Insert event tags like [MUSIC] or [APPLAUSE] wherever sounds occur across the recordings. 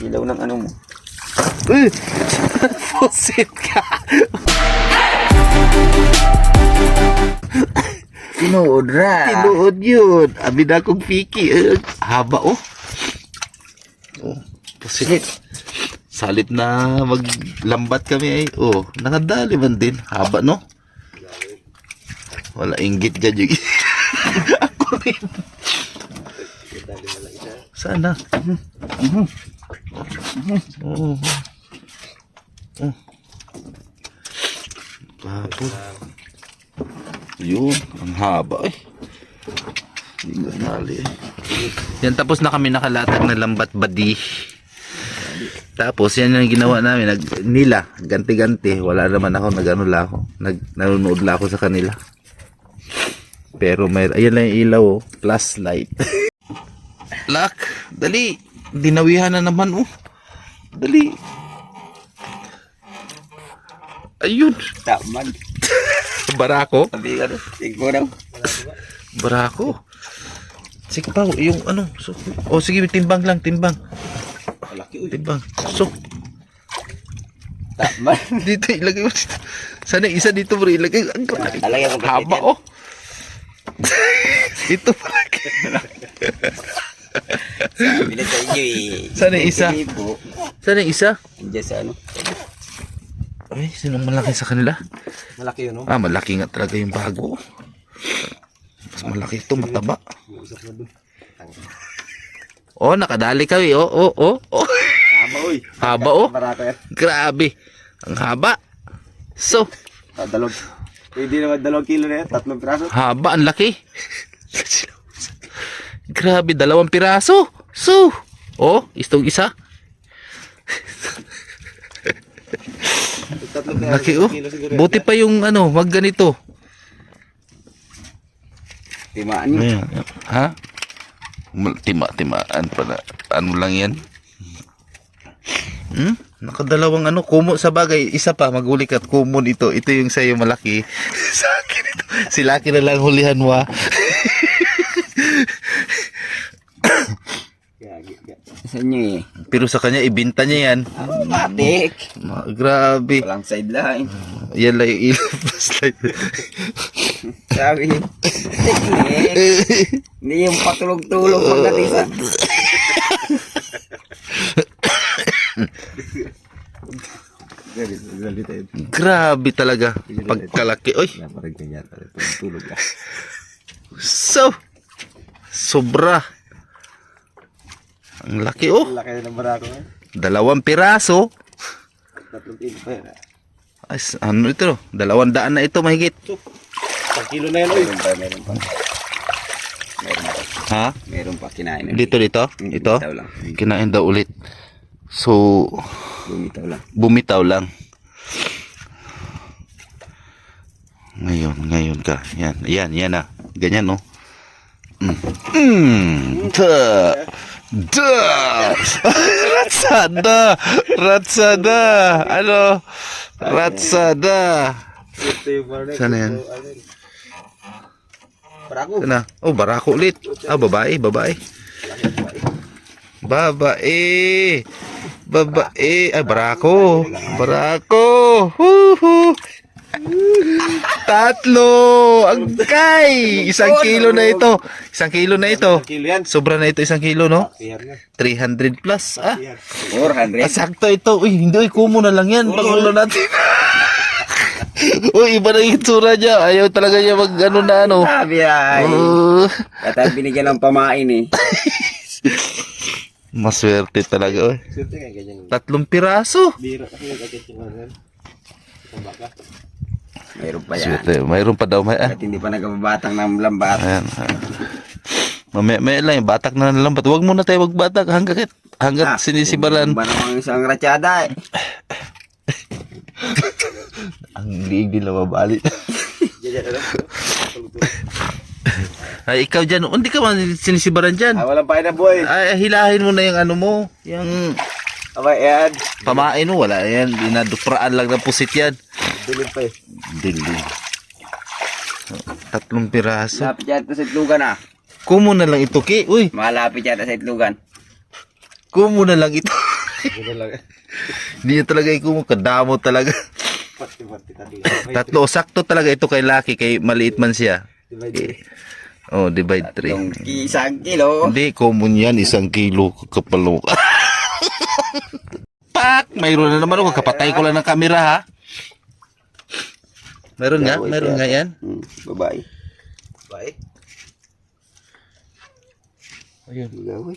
Ilaw ng ano mo. Uy! [LAUGHS] Pusit ka! Tinuod ra. Tinuod yun. Abi na akong piki. Eh, haba oh. Oh, pusit. Salit na maglambat kami ay. Oh, nakadali man din. Haba no? Wala inggit dyan yung [LAUGHS] Ako rin. Sana. Mhm. Oh. Kapos. Yun, ang haba eh. Hindi ko nali eh. Yan tapos na kami nakalatag na lambat badi. Tapos yan yung ginawa namin, nag, nila, ganti-ganti. Wala naman ako, nag-ano lang ako. Nag, nanonood lang ako sa kanila. Pero may, ayan lang yung ilaw oh, plus light. Lak, [LAUGHS] dali. Dinawihan na naman oh. Dali. Ayun. Taman. [LAUGHS] Barako. Sabi ka rin. Daw. Barako. Sige pa, yung ano. So, oh, sige, timbang lang, timbang. Malaki uy. Timbang. So, Taman. [LAUGHS] dito, ilagay mo. Sana isa dito, bro. Ilagay. Ang Haba, oh. [LAUGHS] Ito pala. Sabi na sa inyo eh. Sana isa? Hindi. Sana isa? Diyan sa ano. Ay, sinong malaki sa kanila? Malaki yun no? Ah, malaki nga talaga yung bago. Mas malaki ito, mataba. Oh, nakadali kami. Oh, oh, oh, oh. Tama uy. Haba, oh. Yan. Grabe. Ang haba. So, Ah, Dalawang. Pwede naman dalawang kilo na yan. Tatlong piraso. haba, ang laki. Grabe, dalawang piraso. So, oh, istong isa. Laki, oh. Buti pa yung ano, wag ganito. Timaan nyo. Ayan, ha? Mal- Tima, timaan pala. Ano lang yan? Hmm? Nakadalawang ano, kumo sa bagay. Isa pa, magulik at kumon ito. Ito yung sa'yo malaki. [LAUGHS] sa akin ito. Si Lucky na lang hulihan mo ah. Sa inyo eh. Pero sa kanya, ibinta niya yan. Oh, matik. Ma- grabe. Walang sideline. Yan lang yung plus light. Sabi. Teknik. Hindi yung patulog-tulog pagdating sa... grabe talaga. Pagkalaki. Oy, Parang ganyan. Tulog ka. so. Sobra. Ang laki oh. Laki ng barako eh. Dalawang piraso. Tatlong kilo pa yan. Ay, ano ito? Dalawang daan na ito mahigit. Isang kilo na yan Meron pa, meron pa. Meron pa. Ha? Meron pa kinain na. Dito, dito? Mm, Ito? Bumitaw lang. Kinain daw ulit. So, Bumitaw lang. bumitaw lang. Ngayon, ngayon ka. Yan, yan, yan na. Ganyan, no? Mm. Mm. Da. Ratsada. Ratsada. Ano? Ratsada. Barako. Sana yan? Barako. Ito na. Oh, barako ulit. Ah, babae, babae. Babae. Babae. Ay, barako. Barako. Huhu. [LAUGHS] Tatlo. Ang kay. Isang kilo na ito. Isang kilo na ito. Kilo yan. Sobra na ito isang kilo, no? Yan na. 300 plus. Ah, 400. ah sakto ito. Uy, hindi. Uy, kumo na lang yan. Pangulo natin. [LAUGHS] Uy, iba na yung itsura niya. Ayaw talaga niya mag ano na ano. Sabi ay. Uh, Kata binigyan ng pamain eh. [LAUGHS] maswerte talaga. Ganyan. Tatlong piraso. Nagkakit yung ano yan. Mayroon pa yan. Swerte. Mayroon pa daw. May, ah. At hindi pa nagbabatang ng lambat. Ayan. ah. Mamaya, maya lang, batak na lang. Huwag muna tayo magbatak hanggat, hanggat sinisibaran. Ba namang isang ratsada eh. [LAUGHS] Ang liig din mabali. [LAUGHS] Ay, ikaw dyan. Hindi ka man sinisibaran dyan. Ah, walang pain na boy. Ay, hilahin mo na yung ano mo. Yung Aba, yan. pamain mo. Wala yan. Dinadupraan lang ng pusit yan. Dilim pa eh. Dilim. Tatlong piraso. Malapit yata sa itlugan ah. Kumo na lang ito, Ki. Uy, Malapit yata sa itlugan. kumo na lang ito. Hindi niya talaga ikumo. Kadamo talaga. Pati-pati tadi. Tatlo. Sakto talaga ito kay Lucky. Kay maliit man siya. Divide. Oh, divide 3. Yung isang kilo. Hindi, common yan. Isang kilo kapalo. Pak! Mayroon na naman ako. Kapatay ko lang ng camera ha. Meron nga? Meron nga yan? Hmm, babae. Bye. Ayun. Gaway.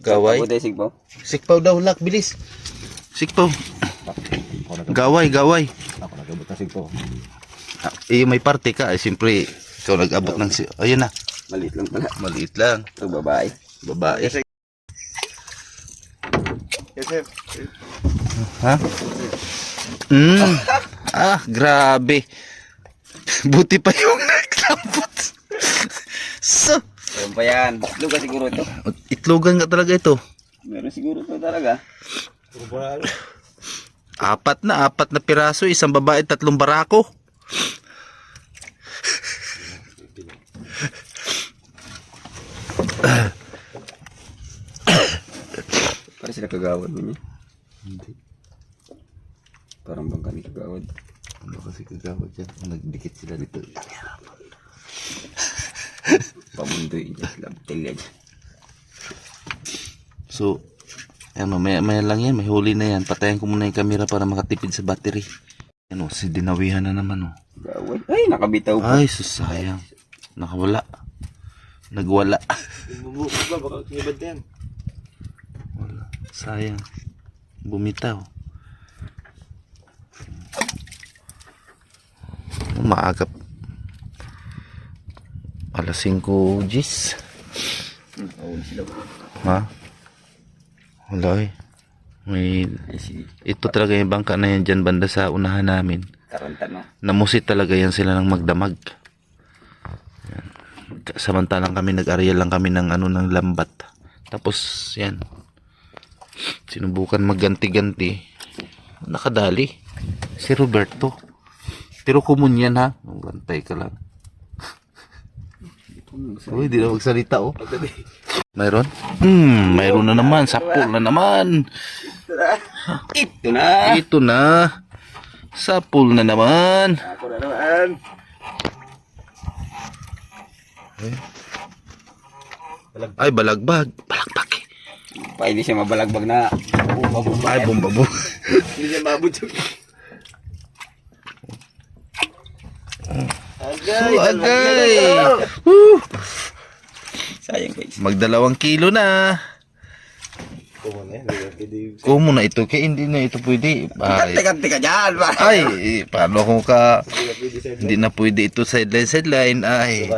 Gaway. Sigpo. Sikpaw daw, lak. Bilis. Sikpaw. Gaway, gaway. Ako nagabot na sigpo. Ah, eh, may parte ka. Eh, siyempre, ikaw nag-abot ng... Si Ayun na. Maliit lang pala. Maliit lang. Ito babae. Babae. Ha? Mm. Ah, grabe. Buti pa yung [LAUGHS] naglambot. so, Ayun pa yan. Luga siguro ito. itlogan nga talaga ito. Meron siguro ito talaga. Apat na, apat na piraso, isang babae, tatlong barako. [LAUGHS] Para sila kagawad mo niya. Hindi. Parang bang kami kagawad. Ano kasi kagawad yan? Nagdikit sila dito. Pamundoy niya. Labtel yan. So, ano, may, may lang yan, may huli na yan. Patayin ko muna yung camera para makatipid sa battery. Ano, si dinawihan na naman, oh. Gawad. Ay, nakabitaw pa. Ay, susayang. Nakawala. Nagwala. Bumubukos ba? Baka kinibad na yan. Sayang. Bumitaw. Umaagap. Alas 5 gis. Ha? Wala eh. May... Ito talaga yung bangka na yan dyan banda sa unahan namin. Taranta, no? Namusit talaga yan sila ng magdamag. Yan. Samantalang kami nag-areal lang kami ng ano ng lambat. Tapos yan. Sinubukan magganti-ganti. Nakadali. Si Roberto. Pero kumun yan ha. Bantay ka lang. [LAUGHS] Uy, di na magsalita oh. Mayroon? Hmm, mayroon na naman. Sapul na naman. Ito na! Ito na. Sapul na naman. Ako na naman. Ay, balagbag. Balagbag eh. Pa, hindi siya mabalagbag na. Ay, bumbabo. Hindi niya maabot yung... Agay! So, agay. Woo! Sayang guys. Magdalawang kilo na. Kumo na Kumo na ito. Kaya hindi na ito pwede. Ay, Kante-kante ka dyan, ba? ay eh, paano kung ka... Hindi na pwede ito sideline sideline. Ay,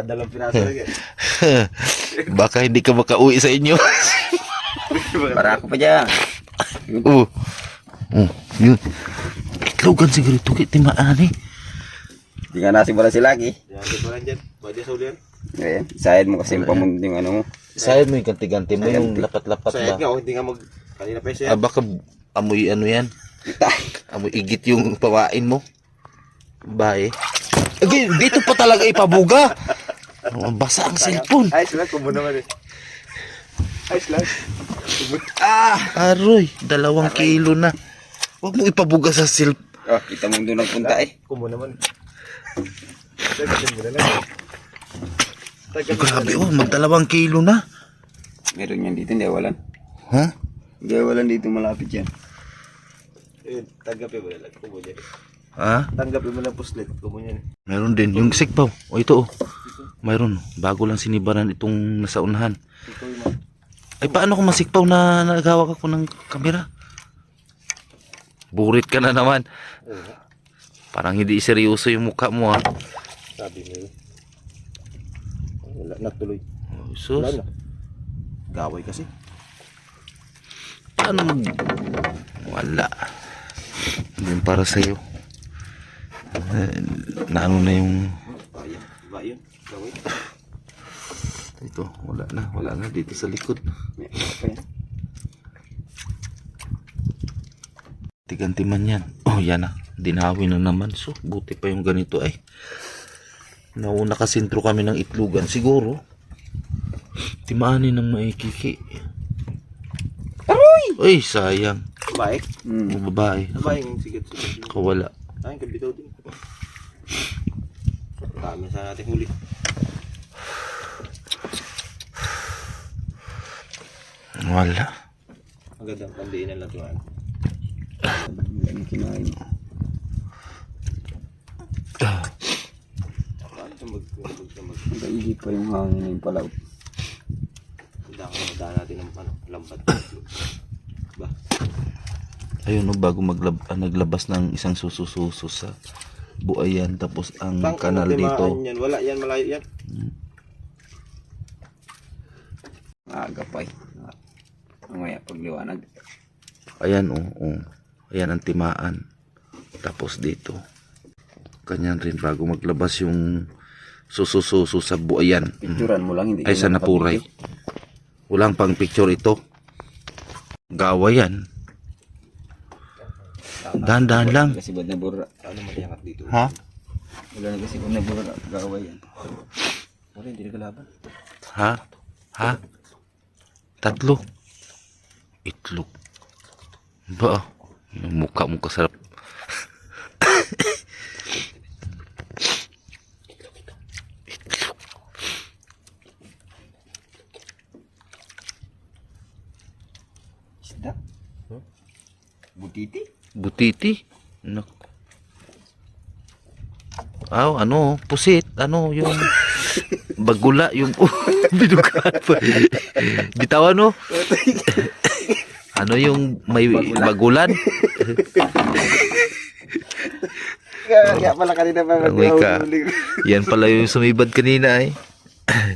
baka [LAUGHS] hindi ka makauwi sa inyo. [LAUGHS] Para ako pa dyan. oh. Oh, yun. Itlogan siguro ito kay timaan eh. Hindi nga nasi pala si Lucky. Yan, di pa lang dyan. Pwede sa uli yan. Ayan, sayad mo kasi yung ano mo. Sayad mo yung ganti-ganti mo yung lapat-lapat Sayad ba? nga, oh, hindi nga mag... Kanina pa Ah, siya. baka amoy ano yan? Amoy igit yung pawain mo. Ba eh. Again, dito pa talaga ipabuga. [LAUGHS] Basa ang cellphone. Ayos lang, kumo naman eh. Ayos lang. Ah, aroy, dalawang kilo na. Huwag mo ipabuga sa cell. Oh, kita mo doon nagpunta eh. Kumo naman. Na Grabe oh, magdalawang kilo na. Meron yan dito, hindi walan. Ha? Hindi walan dito malapit yan. Eh, tanggapin mo na lang. Kumo dyan. Ha? Tanggapin mo lang puslit. Kumo yan. Meron din. Yung sikpaw. O ito oh. Mayroon. Bago lang sinibaran itong nasa unahan. Yung Ay paano kung masikpaw na nagawak ako ng kamera? Burit ka na naman. Parang hindi seryoso yung mukha mo ah. sabi mo yun. Wala, natuloy. Oh, Wala sus. na. Gaway kasi. Paano mag... Wala. Hindi yun para sa'yo. Eh, naano na yung... Bayan. Bayan. Gaway. Ito, wala na. Wala na dito sa likod. Pa yan. Tiganti man yan. Oh, yan na. Dinawi na naman. So, buti pa yung ganito ay. Nauna kasintro kami ng itlugan. Siguro. Timaanin ng maikiki. Aroy! Uy, sayang. Babae? Hmm. Ang babae. Babae yung sigat-sigat. Kawala. Ay, kabitaw din. Dami sa natin huli. Wala. Magandang pandiinan lang tuwan. Ang kinain. Paano ito mag... mag... mag... Nakaigip pa yung hangin na yung palaw. Hindi ako magdaan natin ng ano, lambat. Ba? Ayun no, bago maglab ah, naglabas ng isang susususo sa buayan tapos ang Bang, kanal ano, dito. timaan Yan. Wala yan, malayo yan. Aga pa eh. Mamaya pagliwanag. Ayan oh, oh. Ayan ang timaan. Tapos dito. Kanyan rin bago maglabas yung susususo sa buayan. Mm. Picturean mo lang, hindi Ay sa napuray. Walang pang picture ito. Gawa yan. Dahan-dahan lang. Kasi bad na bura. Ano matiyangat dito? Ha? Wala na kasi bad na bura. Gawa yan. Wala, hindi nagalaban. Ha? Ha? Tatlo. Itlog. Ba? Yung mukha mo kasarap. Isda. Butiti. Butiti. Nak. Aw, ano, pusit, ano, yung bagula, yung [LAUGHS] binugat pa. Bitawan, no? ano yung may bagulan? Kaya, pala kanina pa wika. Yan pala yung sumibad kanina eh.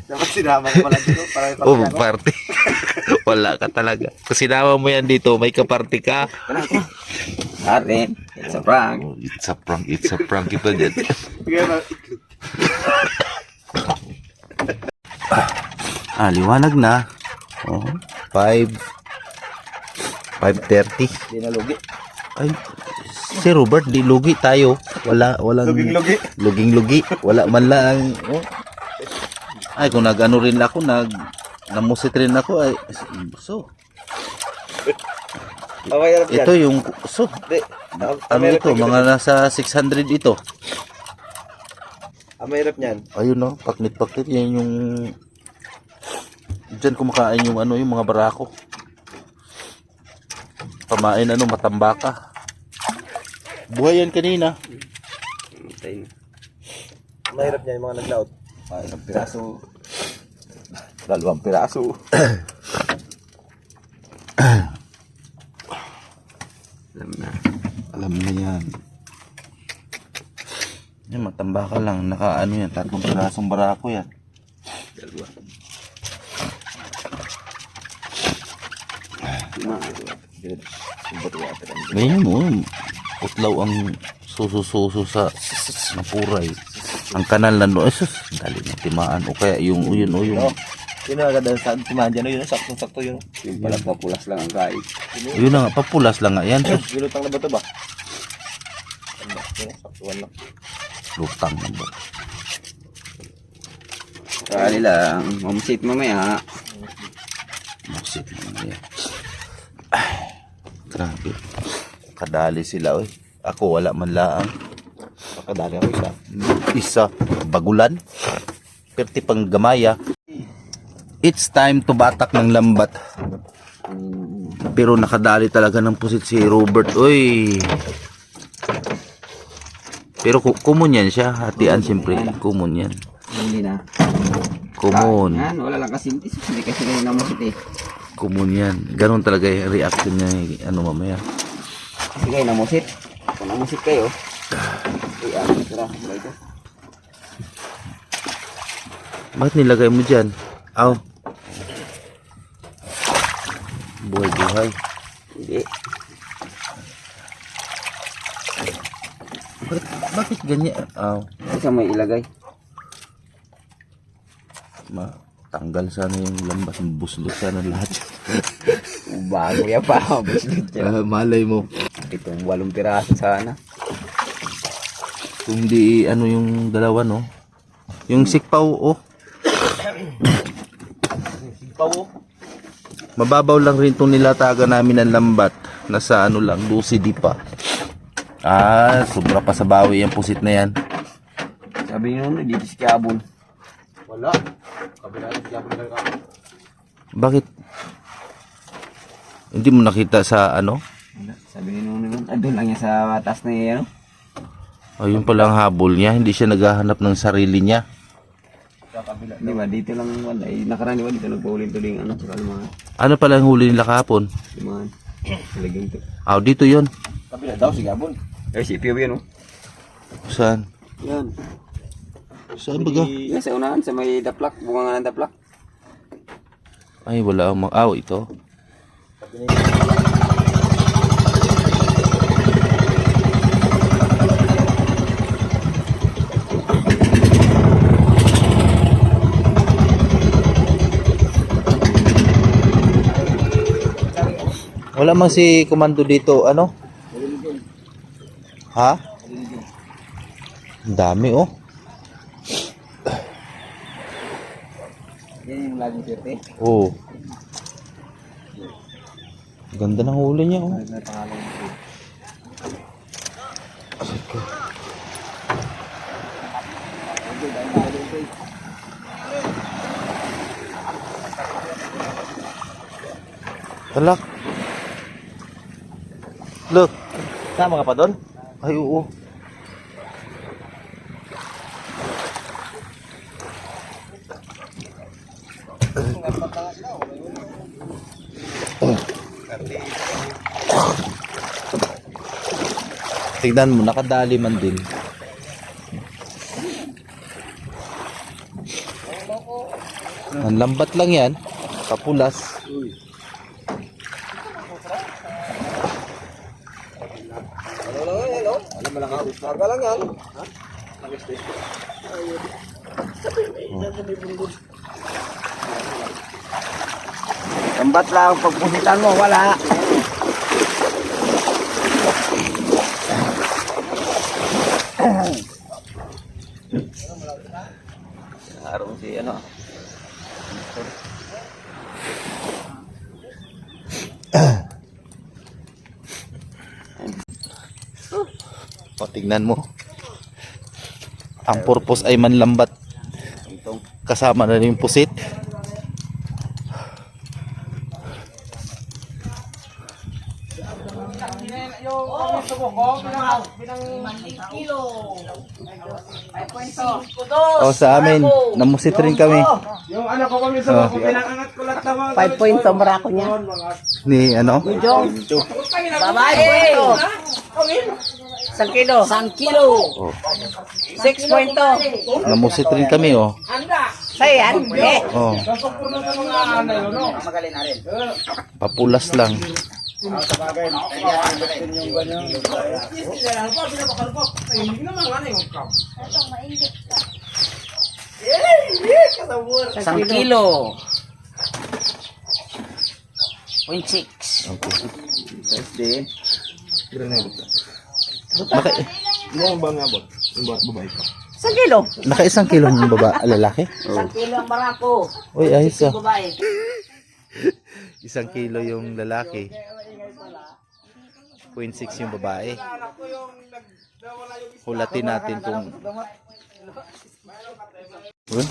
Dapat sinama ko pala dito para may Oh, party. [LAUGHS] Wala ka talaga. Kung sinama mo yan dito, may kaparty ka. Arin. It's a prank. Oh, it's a prank, it's a prank ito dyan. Itlog. Ah, liwanag na. Oh, 5 5.30. Hindi na lugi. Ay, si Robert, di lugi tayo. Wala, walang... Luging-lugi. Luging-lugi. Wala man lang. Oh. Ay, kung nag-ano rin ako, nag... Namusit rin ako, ay... So, Okay, ito yung... So, ano ito? Mga nasa 600 ito. Ang mahirap niyan. Ayun no, paknit-paknit. Yan yung... Diyan kumakain yung ano, yung mga barako. Pamain ano, matambaka. Buhay yan kanina. Tayo. Ang mahirap niyan, yung mga naglaot. Ah, isang piraso. Dalawang piraso. [COUGHS] Alam na. Alam na yan. Yan, matambaka lang. Naka ano yan, tatlong pirasong barako yan. Dalawa. Ganyan mo, putlaw ang susususo sa napuray. Ang kanal na no, eh, sus, dali na timaan. O kaya yung, yun, o yung, Yun ang agad sa timahan dyan. Yun, saktong-sakto yun. Yung pala papulas lang ang kain. yun na nga, papulas lang nga yan. Gilutang na ba ito ba? Ano saktuan lang. Lutang na ba? Kali lang. Mamsit mamaya. Na yan. Ay, grabe. Kadali sila, oy. Ako, wala man laang. Pakadali ako isa. Isa, bagulan. Perti pang gamaya. It's time to batak ng lambat. Pero nakadali talaga ng pusit si Robert. Uy. Pero kumon yan siya. Hatian siyempre. Kumon yan. Hindi na. Kumon. Yan, wala lang kasi. Hindi kasi ganyan na masit eh. Kumon yan. Ganon talaga yung reaction niya. eh, Ano mamaya. Kasi kayo namusit. Kung namusit kayo. Uy, ah, tara. Wala ito. Bakit nilagay mo dyan? Aw. Buhay-buhay. Hindi. Bakit, bakit ganyan? Aw. Isa may ilagay. Ma tanggal sana yung lambas. Buslot sana lahat. [LAUGHS] Bago yan pa. Buslot yan. Ah, malay mo. Itong walong piraso sana. Kung di ano yung dalawa no. Yung sikpaw oh. Pawo. Mababaw lang rin itong nilataga namin ng lambat. Nasa ano lang, 12 di pa. Ah, sobra pa sa bawi yung pusit na yan. Sabi nyo nun, dito si Kiabon. Wala. Kabila yung gabon na ka. Bakit? Hindi mo nakita sa ano? Wala. Sabi nyo nun, ah, doon lang yan sa taas na yan? Ayun pala ang habol niya. Hindi siya naghahanap ng sarili niya. Di ba, dito lang wala. Eh, nakaraan di ba, dito nagpaulit-uling, ano, sa mga, Ano pala ang huli nila kahapon? mga, talagang to. Ah, dito yon. Kabila daw si gabon. Eh, si Pio yan, oh. Saan? Yan. Saan baga? Yan, sa unahan, sa may daplak, bunga nga ng daplak. Ay, wala akong mag... Aw, ito. Wala man si komando dito, ano? Ha? Ang dami, oh. Yan yung laging sirte. Oo. Ganda ng huli niya, oh. May pangalan yung Talak. Look. Tama ka pa doon? Ay, oo. Tignan mo, nakadali man din. Ang lambat lang yan. Kapulas. Alam mo lang ako. Saga lang yan. Ha? Kambat lang, pagpusitan mo, wala. Araw si ano. O, tignan mo. Ang purpose ay manlambat. Kasama na rin yung pusit. O sa amin, namusit rin kami. Yung ano ko kami sa mga pinangangat ko lahat naman. 5 point to barako niya. Ni ano? Babae po ito. Isang kilo. Isang kilo. Oh, 6 point to. namusit rin kami oh. Sa yan. Eh. Oh, papulas lang. Isang kilo. Point six. Okay. Thursday. Naka, Yung ba nga ba? Yung ba babae pa? Isang kilo. naka isang kilo yung baba, lalaki? [LAUGHS] Isang kilo ang barako. Uy, ayos ah. Isang kilo yung lalaki. 0.6 yung babae. Hulatin natin kung... Uy.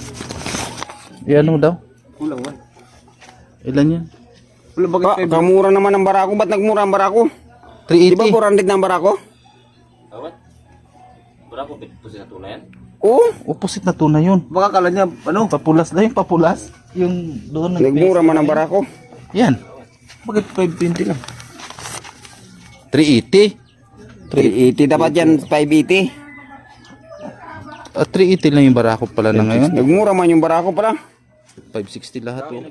Yan ano daw? Kulang ba? Ilan yan? Wala bakit? kamura naman ang barako. Ba't nagmura ang barako? Di ba 380? 400 na ang barako? Oo. Opposite na tuna yun. Baka kala niya, ano? Papulas na yung papulas. Yung doon Nagmura man ang barako. Yan. Bakit 520 lang? 380? 380 dapat yan, 580. Ah, 380 lang yung barako pala na ngayon. Nagmura man yung barako pala. 560 lahat. Oh.